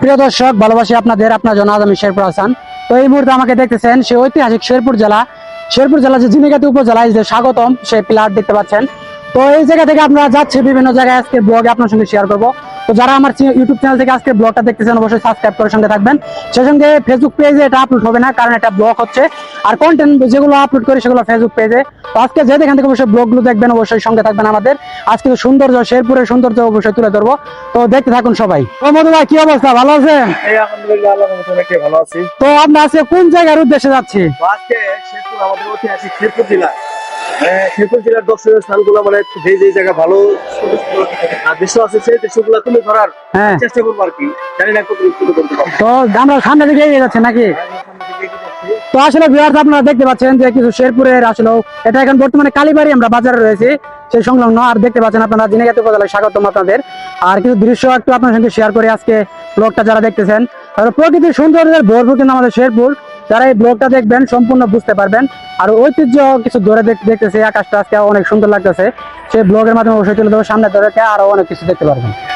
প্রিয় দর্শক, ভালোবাসি আপনাদের, আপনার জন্য আমি শেরপুর হাসান তো এই মুহূর্তে আমাকে দেখতেছেন সে ঐতিহাসিক শেরপুর জেলা। শেরপুর জেলা যে জিনিগাতি উপজেলায় যে স্বাগতম, সেই প্লাট দেখতে পাচ্ছেন। তো এই জায়গা থেকে আমরা যাচ্ছে বিভিন্ন জায়গায়। আজকে ব্লগে আপনার সঙ্গে শেয়ার করব। তো যারা আমার ইউটিউব চ্যানেল থেকে আজকে ব্লগটা দেখতেছেন অবশ্যই সাবস্ক্রাইব করে সঙ্গে থাকবেন। সেই সঙ্গে ফেসবুক পেজে এটা আপলোড হবে না কারণ এটা ব্লগ হচ্ছে। আর কন্টেন্ট যেগুলো আপলোড করি সেগুলো ফেসবুক পেজে তো আজকে যে এখান থেকে অবশ্যই ব্লগগুলো দেখবেন অবশ্যই সঙ্গে থাকবেন আমাদের। আজকে সৌন্দর্য শেরপুরের সৌন্দর্য অবশ্যই তুলে ধরবো। তো দেখতে থাকুন সবাই। তো মধু ভাই কি অবস্থা? ভালো আছেন? আছি। তো আমরা আজকে কোন জায়গার উদ্দেশ্যে যাচ্ছি? আজকে শেরপুর আমাদের ঐতিহাসিক শেরপুর জেলা। শেরপুর জেলার দর্শনীয় স্থানগুলো মানে যে যে জায়গা ভালো দৃশ্য আছে সেই দৃশ্যগুলো তুলে ধরার হ্যাঁ। চেষ্টা করব আর কি। জানি না তো আমরা সামনে দিকে এগিয়ে যাচ্ছি নাকি? তো আসলে ভিউয়ার্স আপনারা দেখতে পাচ্ছেন যে কিছু শেরপুরের আসলে এটা এখন বর্তমানে কালীবাড়ি আমরা বাজারে রয়েছি সেই সংলগ্ন। আর দেখতে পাচ্ছেন আপনারা জিনিগাতি উপজেলায় স্বাগতম আপনাদের। আর কিছু দৃশ্য একটু আপনার সঙ্গে শেয়ার করে আজকে ব্লগটা যারা দেখতেছেন প্রকৃতির সৌন্দর্যের ভরপুর কিন্তু আমাদের শেরপুর। যারা এই ব্লগটা দেখবেন, সম্পূর্ণ বুঝতে পারবেন। আর ঐতিহ্য কিছু ধরে দেখ- দেখতেছে, আকাশটা আজকে অনেক সুন্দর লাগতেছে। সেই ব্লগের মাধ্যমে অবশ্যই তুলে দেবো সামনে ধরে আরও অনেক কিছু দেখতে পারবেন।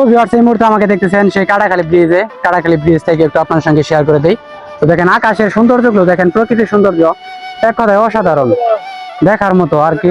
তো ভিউয়ার্স এই মুহূর্তে আমাকে দেখতেছেন সেই কাটাখালী ব্রিজে কাটাখালী ব্রিজ থেকে একটু আপনার সঙ্গে শেয়ার করে দিই। তো দেখেন আকাশের সৌন্দর্যগুলো, দেখেন প্রকৃতির সৌন্দর্য, এক কথায় অসাধারণ। দেখার মতো আর কি।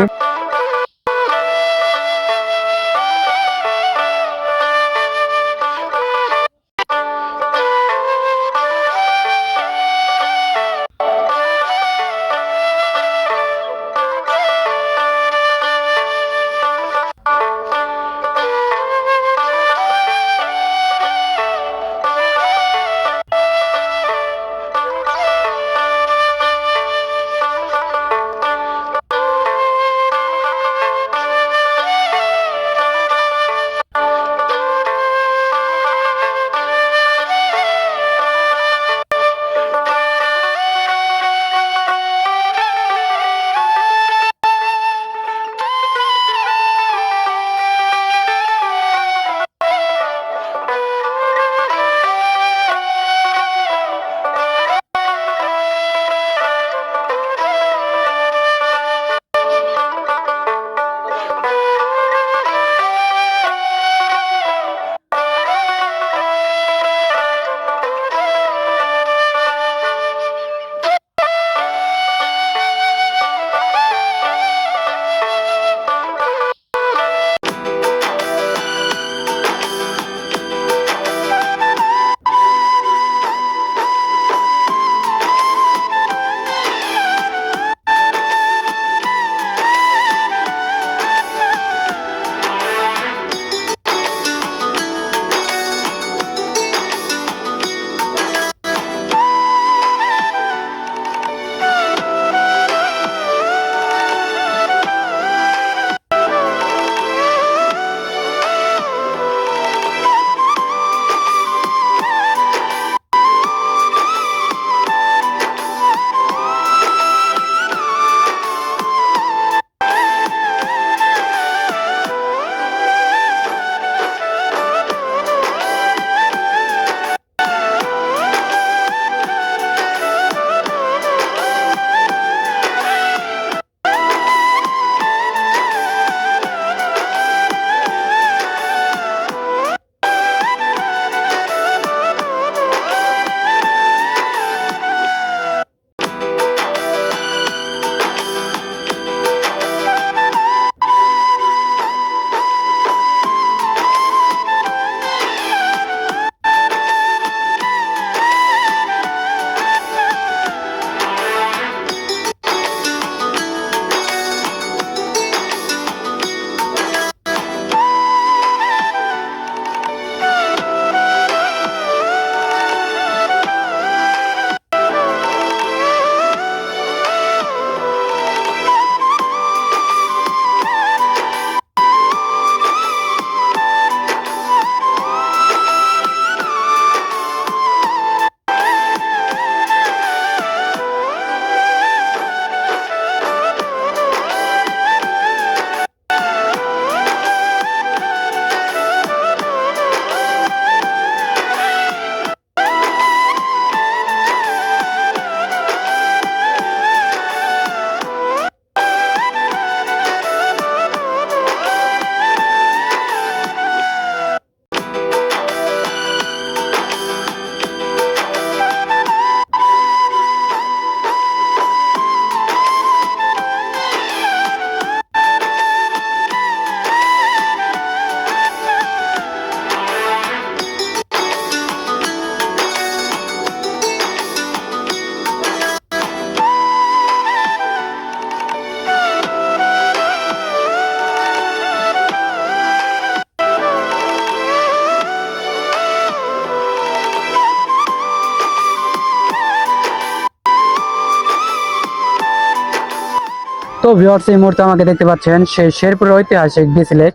ভিউয়ার্স এই মুহূর্তে আমাকে দেখতে পাচ্ছেন, সেই শেরপুরের ঐতিহাসিক ডিসি লেক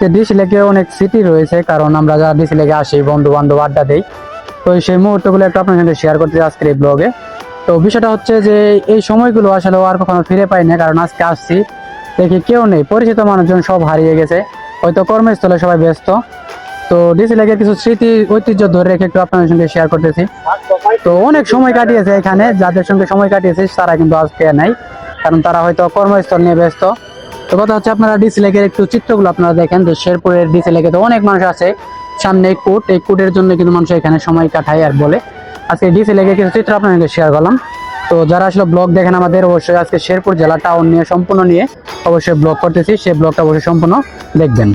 যে ডিসি লেকে অনেক স্মৃতি রয়েছে, কারণ আমরা যারা ডিসি লেকে আসি বন্ধু বান্ধব আড্ডা দেই। তো সেই মুহূর্তগুলো একটু আপনার সঙ্গে শেয়ার করতে আজকের এই ব্লগে তো বিষয়টা হচ্ছে যে, এই সময়গুলো আসলে আর কখনো ফিরে পাই না কারণ আজকে আসছি। দেখি কেউ নেই, পরিচিত মানুষজন সব হারিয়ে গেছে। হয়তো কর্মস্থলে সবাই ব্যস্ত। তো ডিসি লেকের কিছু স্মৃতি, ঐতিহ্য ধরে রেখে একটু আপনাদের সঙ্গে শেয়ার করতেছি। তো অনেক সময় কাটিয়েছে এখানে, যাদের সঙ্গে সময় কাটিয়েছে, তারা কিন্তু আজকে নাই। কারণ তারা হয়তো কর্মস্থল নিয়ে ব্যস্ত। তো কথা হচ্ছে আপনারা ডিসি লেকের একটু চিত্রগুলো আপনারা দেখেন, যে শেরপুরের ডিসি লেকে তো অনেক মানুষ আছে। সামনে কুট এই কুটের জন্য কিন্তু মানুষ এখানে সময় কাটায় আর বলে। আজকে ডিসি লেকে কিছু চিত্র আপনাদেরকে শেয়ার করলাম। তো যারা আসলে ব্লগ দেখেন আমাদের, অবশ্যই আজকে শেরপুর জেলা টাউন নিয়ে সম্পূর্ণ নিয়ে অবশ্যই ব্লগ করতেছি। সেই ব্লগটা অবশ্যই সম্পূর্ণ দেখবেন।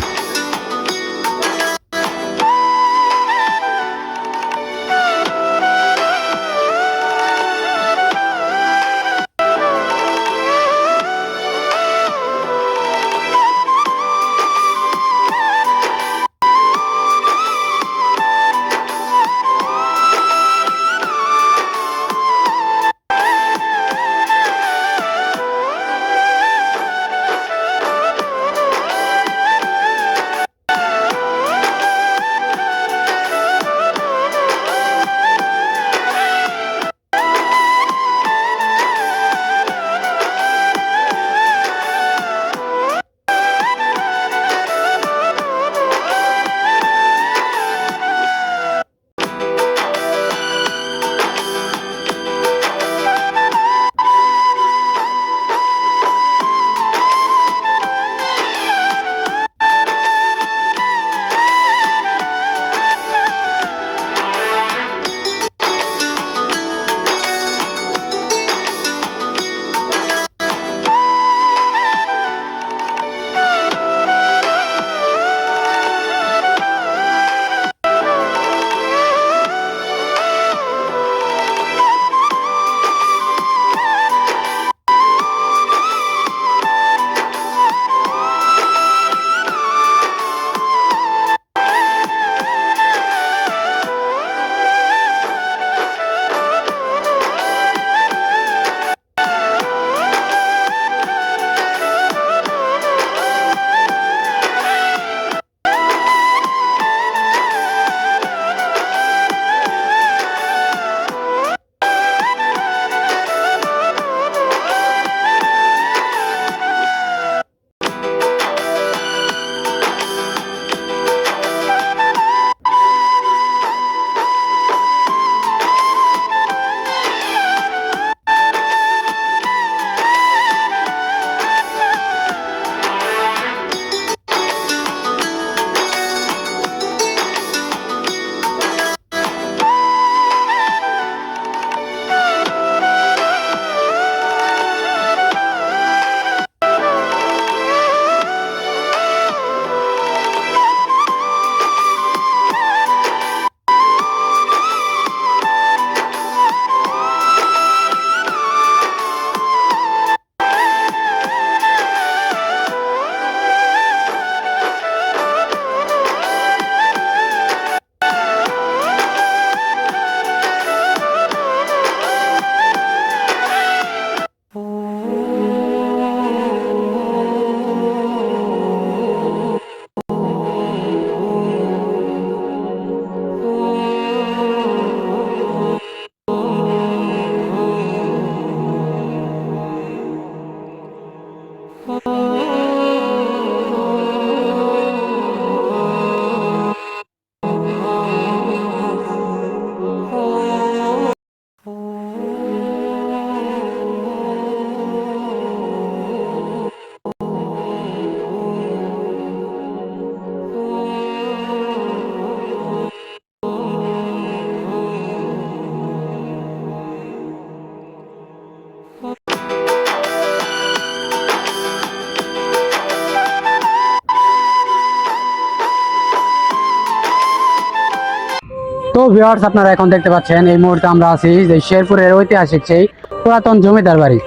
তো ভিউয়ার্স আপনারা এখন দেখতে পাচ্ছেন, এই মুহূর্তে আমরা আছি যে শেরপুরের ঐতিহাসিক সেই পুরাতন জমিদার বাড়ি।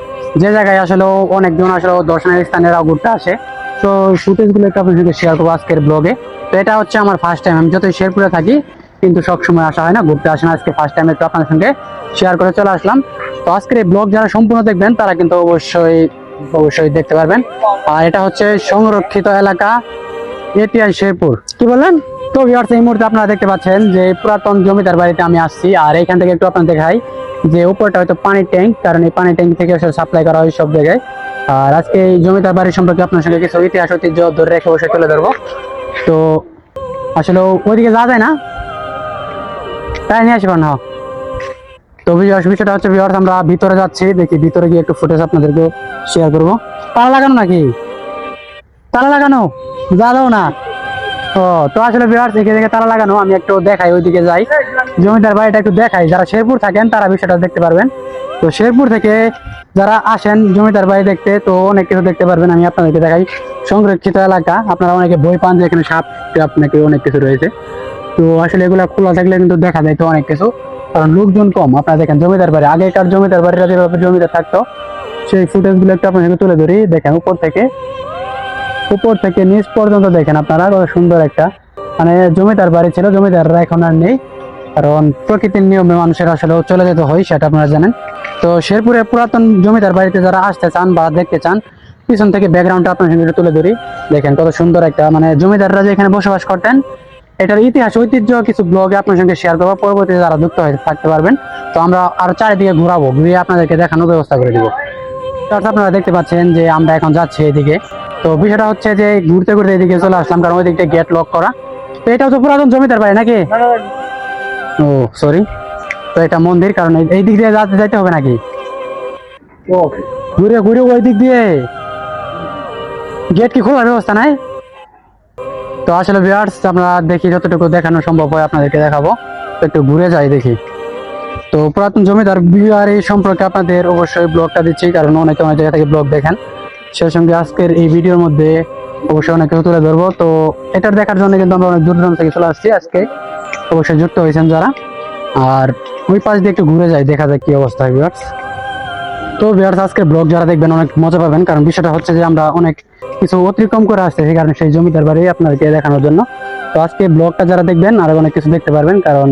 যে জায়গায় আসলে অনেকজন আসলে দর্শনীয় স্থানেরা ঘুরতে আসে। তো ফুটেজগুলো একটু আপনার সাথে শেয়ার করব আজকের ব্লগে তো এটা হচ্ছে আমার ফার্স্ট টাইম আমি যতই শেরপুরে থাকি, কিন্তু সব সময় আসা হয় না, ঘুরতে আসে না। আজকে ফার্স্ট টাইম একটু আপনার সঙ্গে শেয়ার করে চলে আসলাম। তো আজকের এই ব্লগ যারা সম্পূর্ণ দেখবেন, তারা কিন্তু অবশ্যই অবশ্যই দেখতে পারবেন। আর এটা হচ্ছে সংরক্ষিত এলাকা, এটিআই শেরপুর। কি বললেন? তো ভিউয়ার্স এই মুহূর্তে আপনারা দেখতে পাচ্ছেন যে পুরাতন জমিদার বাড়িতে আমি আসছি। আর এখান থেকে একটু আপনার দেখাই যে উপরটা হয়তো পানির ট্যাঙ্ক কারণ এই পানির ট্যাঙ্ক থেকে সাপ্লাই করা হয় সব জায়গায়। আর আজকে এই জমিদার বাড়ি সম্পর্কে আপনার সঙ্গে কিছু ইতিহাস, ঐতিহ্য ধরে রেখে অবশ্যই তুলে ধরবো। তো আসলে ওইদিকে যাওয়া যায় না? তাই নিয়ে আসবেন না? তো বিষয়টা হচ্ছে ভিউয়ার্স আমরা ভিতরে যাচ্ছি, দেখি ভিতরে গিয়ে একটু ফুটেজ আপনাদেরকে শেয়ার করব। তালা লাগানো নাকি? তালা লাগানো? যা না। ও, তো আসলে ভিউয়ার্স এখানে থেকে তালা লাগানো, আমি একটু দেখাই, ওইদিকে যাই। জমিদার বাড়িটা একটু দেখাই, যারা শেরপুর থাকেন, তারা বিষয়টা দেখতে পারবেন। তো শেরপুর থেকে যারা আসেন, জমিদার বাড়ি দেখতে, তো অনেক কিছু দেখতে পারবেন, আমি আপনাদেরকে দেখাই। সংরক্ষিত এলাকা, আপনারা অনেকে বই পান যে এখানে সাপ টাপ নাকি অনেক কিছু রয়েছে। তো আসলে এগুলো খোলা থাকলে কিন্তু দেখা যায় তো অনেক কিছু, কারণ লোকজন কম। আপনারা দেখেন জমিদার বাড়ি আগেকার জমিদার বাড়িরা যেভাবে জমিদার থাকতো, সেই ফুটেজগুলো একটু আপনাদেরকে তুলে ধরি, দেখেন উপর থেকে। উপর থেকে নিচ পর্যন্ত দেখেন আপনারা, কত সুন্দর একটা মানে জমিদার বাড়ি ছিল, জমিদাররা এখন আর নেই। কারণ প্রকৃতির নিয়মে মানুষের আসলে চলে যেতে হয়, সেটা আপনারা জানেন। তো শেরপুরে পুরাতন জমিদার বাড়িতে যারা আসতে চান বা দেখতে চান, পিছন থেকে ব্যাকগ্রাউন্ডটা আপনার সঙ্গে তুলে ধরি। দেখেন কত সুন্দর একটা মানে জমিদাররা যে এখানে বসবাস করতেন, এটার ইতিহাস, ঐতিহ্য কিছু ব্লগে আপনার সঙ্গে শেয়ার করব, পরবর্তীতে যারা যুক্ত হয়ে থাকতে পারবেন। তো আমরা আরও চারিদিকে ঘুরাবো, ঘুরিয়ে আপনাদেরকে দেখানোর ব্যবস্থা করে দিব। তারপর আপনারা দেখতে পাচ্ছেন যে আমরা এখন যাচ্ছি এদিকে। তো বিষয়টা হচ্ছে যে ঘুরতে ঘুরতে এদিকে চলে আসলাম কারণ ওই দিকটা গেট লক করা। তো এটা তো পুরাতন জমিদার বাড়ি নাকি? ও সরি তো এটা মন্দির কারণ এই- দিক দিয়ে যাতে যাইতে হবে নাকি? ঘুরে ঘুরে ওই দিক দিয়ে। গেট কি খোলার ব্যবস্থা নাই? তো আসলে ভিউয়ার্স আমরা দেখি যতটুকু দেখানো সম্ভব হয় আপনাদেরকে দেখাবো। একটু ঘুরে যাই দেখি। তো পুরাতন জমিদার বিহারি সম্পর্কে আপনাদের অবশ্যই ব্লগটা দিচ্ছি কারণ অনেকে অনেক জায়গা থেকে ব্লগ দেখেন। সেই সঙ্গে আজকের এই ভিডিওর মধ্যে অবশ্যই অনেক কিছু তুলে ধরবো। তো এটার দেখার জন্য কিন্তু আমরা অনেক দূর দূরান্ত থেকে চলে আসছি আজকে। অবশ্যই যুক্ত হয়েছেন যারা। আর ওই পাশ দিয়ে একটু ঘুরে যাই, দেখা যায় কি অবস্থা ভিউয়ার্স তো ভিউয়ার্স আজকে ব্লগ যারা দেখবেন অনেক মজা পাবেন, কারণ বিষয়টা হচ্ছে যে আমরা অনেক কিছু অতিক্রম করে আসছে সেই কারণে সেই জমিদার বাড়ি আপনাদেরকে দেখানোর জন্য। তো আজকে ব্লগটা যারা দেখবেন, আরও অনেক কিছু দেখতে পারবেন, কারণ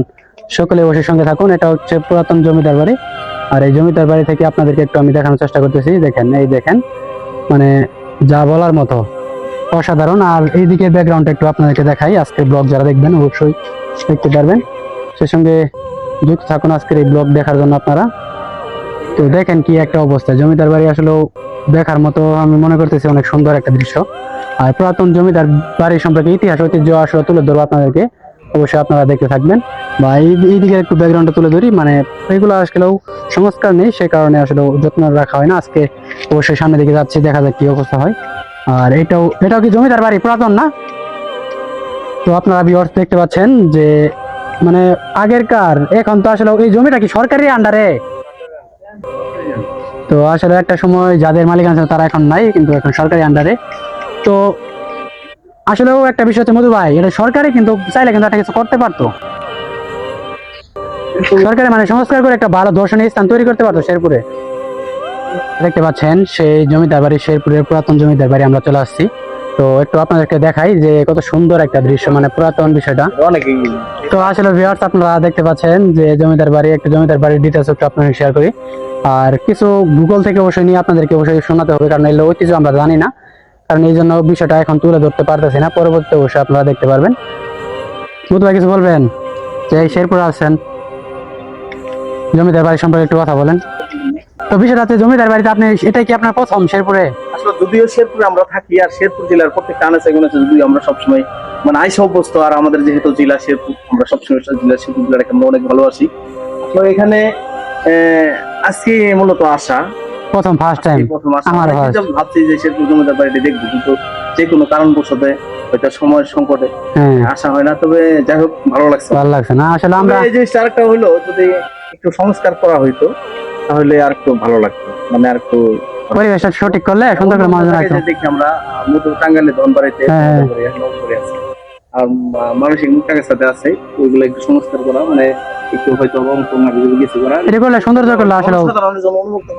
সকলে বসে সঙ্গে থাকুন। এটা হচ্ছে পুরাতন জমিদার বাড়ি। আর এই জমিদার বাড়ি থেকে আপনাদেরকে একটু আমি দেখানোর চেষ্টা করতেছি। দেখেন, এই দেখেন। মানে যা বলার মতো অসাধারণ। আর এইদিকে ব্যাকগ্রাউন্ডটা একটু আপনাদেরকে দেখাই। আজকের ব্লগ যারা দেখবেন, অবশ্যই দেখতে পারবেন। সেই সঙ্গে যুক্ত থাকুন আজকের এই ব্লগ দেখার জন্য আপনারা। তো দেখেন কি একটা অবস্থা। জমিদার বাড়ি আসলে দেখার মতো আমি মনে করতেছি অনেক সুন্দর একটা দৃশ্য। আর পুরাতন জমিদার বাড়ি সম্পর্কে ইতিহাস, ঐতিহ্য আসলে তুলে ধরবো আপনাদেরকে। অবশ্যই আপনারা দেখতে থাকবেন। বা এই এইদিকে একটু ব্যাকগ্রাউন্ডটা তুলে ধরি মানে এগুলো আসলেও সংস্কার নেই সেই কারণে আসলে যত্ন রাখা হয় না। আজকে অবশ্যই সামনের দিকে যাচ্ছি, দেখা যাক কি অবস্থা হয়। আর এটাও এটাও কি জমিদার বাড়ি, পুরাতন না? তো আপনারা ভিউয়ার্স দেখতে পাচ্ছেন যে মানে আগের কার এখন তো আসলে এই জমিটা কি সরকারি আন্ডারে তো আসলে একটা সময় যাদের মালিকানা ছিল তারা এখন নাই, কিন্তু এখন সরকারি আন্ডারে তো আসলেও একটা বিষয় হচ্ছে মধু ভাই এটা সরকারি কিন্তু চাইলে কিন্তু একটা কিছু করতে পারতো। সরকারি মানে সংস্কার করে একটা ভালো দর্শনীয় স্থান তৈরি করতে পারতো শেরপুরে। দেখতে পাচ্ছেন সেই জমিদার বাড়ি শেরপুরের পুরাতন জমিদার বাড়ি আমরা চলে আসছি। তো একটু আপনাদেরকে দেখাই যে কত সুন্দর একটা দৃশ্য মানে পুরাতন বিষয়টা। তো আসলে ভিউয়ার্স আপনারা দেখতে পাচ্ছেন যে জমিদার বাড়ি একটা জমিদার বাড়ির ডিটেলস একটু আপনাদের শেয়ার করি। আর কিছু গুগল থেকে অবশ্যই নিয়ে আপনাদেরকে অবশ্যই শোনাতে হবে কারণ এগুলো ঐতিহ্য আমরা জানি না। কারণ এই জন্য বিষয়টা এখন তুলে ধরতে পারতেছি না। পরবর্তীতে অবশ্যই আপনারা দেখতে পারবেন। বুধ কিছু বলবেন? যে এই শেরপুরে আছেন। জমিদার বাড়ি সম্পর্কে একটু কথা বলেন। তো বিষয়টা হচ্ছে জমিদার বাড়িতে আপনি এটাই কি আপনার প্রথম শেরপুরে? আসলে যদিও শেরপুরে আমরা থাকি আর শেরপুর জেলার প্রত্যেকটা আনাচে যদিও আমরা সবসময় মানে আইসা অভ্যস্ত আর আমাদের যেহেতু জেলা শেরপুর, আমরা সবসময় জেলা শেরপুর অনেক ভালোবাসি। তো এখানে আজকে মূলত আসা প্রথম ফার্স্ট টাইম প্রথম আমার অনেক ভাবছি যে শেরপুর জমিদার বাড়িতে দেখব কিন্তু যে কোনো কারণবশতে হয়তো সময়ের সংকটে হ্যাঁ। আসা হয় না তবে যাই হোক ভালো লাগছে। ভালো লাগছে না আসলে আমরা এই জিনিসটা আরেকটা হইল যদি একটু সংস্কার করা হইতো তাহলে আর একটু ভালো লাগতো মানে আর একটু পরিবেশটা সঠিক করলে সুন্দর করে মানুষ রাখতো দেখি আমরা মধু টাঙ্গালে ধন বাড়িতে হ্যাঁ। মা- মানসিক মুক্তাকের সাথে আছে ওইগুলো একটু সংস্কার করা মানে একটু হয়তো কিছু কিছু করা। এটা করলে সৌন্দর্য করলে আসলে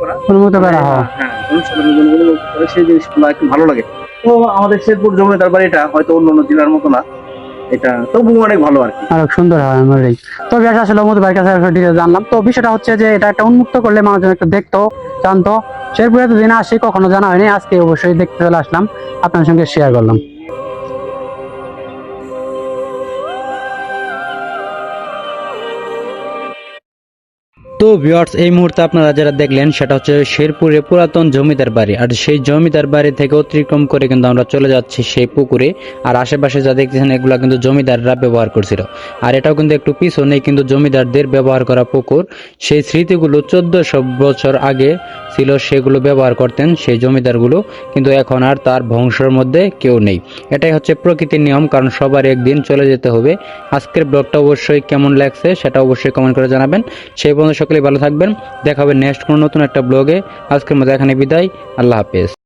করা। উন্মুক্ত করা হ্যাঁ। জনসাধারণের জন্য সেই জিনিসগুলো একটু ভালো লাগে। তো আমাদের শেরপুর জমিদার বাড়িটা হয়তো অন্য অন্য জেলার মতো না এটা তবু অনেক ভালো আর কি। আরও সুন্দর হয় আমার এই। তো বেশ আসলে মধু ভাইয়ের কাছে জানলাম। তো বিষয়টা হচ্ছে যে এটা একটা উন্মুক্ত করলে মানুষজন একটু দেখতো জানতো। শেরপুরে এতদিন আসি কখনো জানা হয়নি আজকে অবশ্যই দেখতে চলে আসলাম। আপনার সঙ্গে শেয়ার করলাম। তো ভিউয়ার্স এই মুহূর্তে আপনারা যারা দেখলেন, সেটা হচ্ছে শেরপুরে পুরাতন জমিদার বাড়ি। আর সেই জমিদার বাড়ি থেকে অতিক্রম করে কিন্তু আমরা চলে যাচ্ছি সেই পুকুরে। আর আশেপাশে যা দেখতেছেন, এগুলা কিন্তু জমিদাররা ব্যবহার করছিল। আর এটাও কিন্তু একটু পিছনেই কিন্তু জমিদারদের ব্যবহার করা পুকুর। সেই স্মৃতিগুলো চোদ্দশো বছর আগে ছিল, সেগুলো ব্যবহার করতেন সেই জমিদারগুলো। কিন্তু এখন আর তার বংশের মধ্যে কেউ নেই। এটাই হচ্ছে প্রকৃতির নিয়ম, কারণ সবার একদিন চলে যেতে হবে। আজকের ব্লগটা অবশ্যই কেমন লাগছে, সেটা অবশ্যই কমেন্ট করে জানাবেন। সেই পর্যন্ত সকলেই ভালো থাকবেন। দেখা হবে নেক্সট কোনো নতুন একটা ব্লগে আজকের মতো এখানে বিদায়। আল্লাহ হাফেজ।